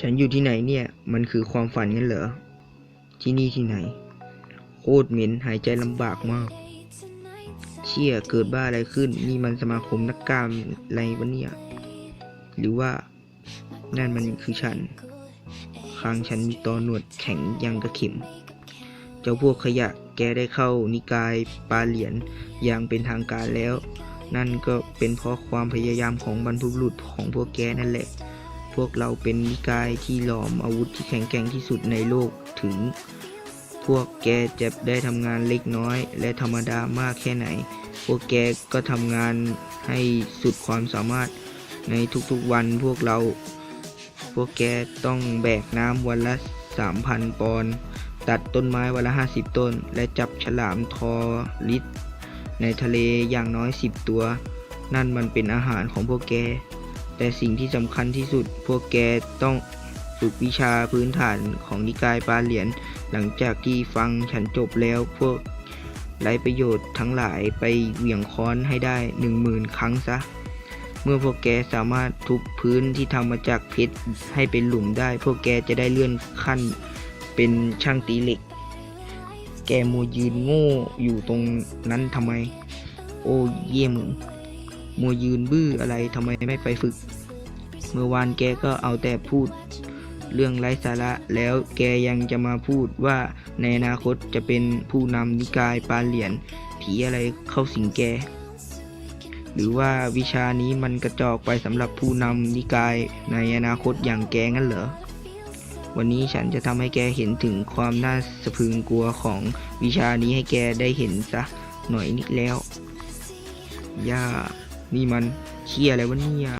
ฉันอยู่ที่ไหนเนี่ย มันคือความฝันงั้นเหรอ ที่นี่ที่ไหน โคตรเหม็นหายใจลำบากมาก เชี่ยเกิดบ้าอะไรขึ้น นี่มันสมาคมนักกามอะไรวะเนี่ย หรือว่า นั่นมันคือฉัน คางฉันมีตอหนวดแข็งยังกระเข็ม เจ้าพวกขยะแกได้เข้านิกายปาเหรียญอย่างเป็นทางการแล้ว นั่นก็เป็นเพราะความพยายามของบรรพบุรุษของพวกแกนั่นแหละ พวกเราเป็นนิกายที่หลอมอาวุธที่แข็งแกร่งที่สุดในโลกถึง พวกแกจะได้ทำงานเล็กน้อย และธรรมดามากแค่ไหน พวกแกก็ทำงานให้สุดความสามารถในทุกๆวันพวกเรา พวกแกต้องแบกน้ำวันละ 3,000 ปอนด์ตัดต้นไม้วันละ 50 ต้น และจับฉลามทอลิตในทะเลอย่างน้อย 10 ตัว นั่นมันเป็นอาหารของพวกแก แต่สิ่งที่สำคัญที่สุดพวกแกต้องฝึกวิชาพื้นฐานของนิกายปาเหรียญหลังจากที่ฟังฉันจบแล้วพวกไรประโยชน์ทั้งหลายไปเหวี่ยงค้อนให้ได้หนึ่งหมื่นครั้งซะ เมื่อพวกแกสามารถทุบพื้นที่ทำมาจากเพชรให้เป็นหลุมได้ พวกแกจะได้เลื่อนขั้นเป็นช่างตีเหล็ก แกมัวยืนโง่อยู่ตรงนั้นทำไม โอ้เยี่ยมึง มัวยืนบื้ออะไรทำไมไม่ไปฝึก เมื่อวานแกก็เอาแต่พูด เรื่องไร้สาระแล้วแกยังจะมาพูดว่าในอนาคตจะเป็นผู้นำนิกายปาเหรียญผีอะไรเข้าสิงแก หรือว่าวิชานี้มันกระจอกไปสำหรับผู้นำนิกายในอนาคตอย่างแกงั้นเหรอวันนี้ฉันจะทำให้แกเห็นถึงความน่าสะพึงกลัวของวิชานี้ให้แกได้เห็นซะหน่อยนิดแล้ว ย่า นี่มันเชียอะไรวะเนี่ย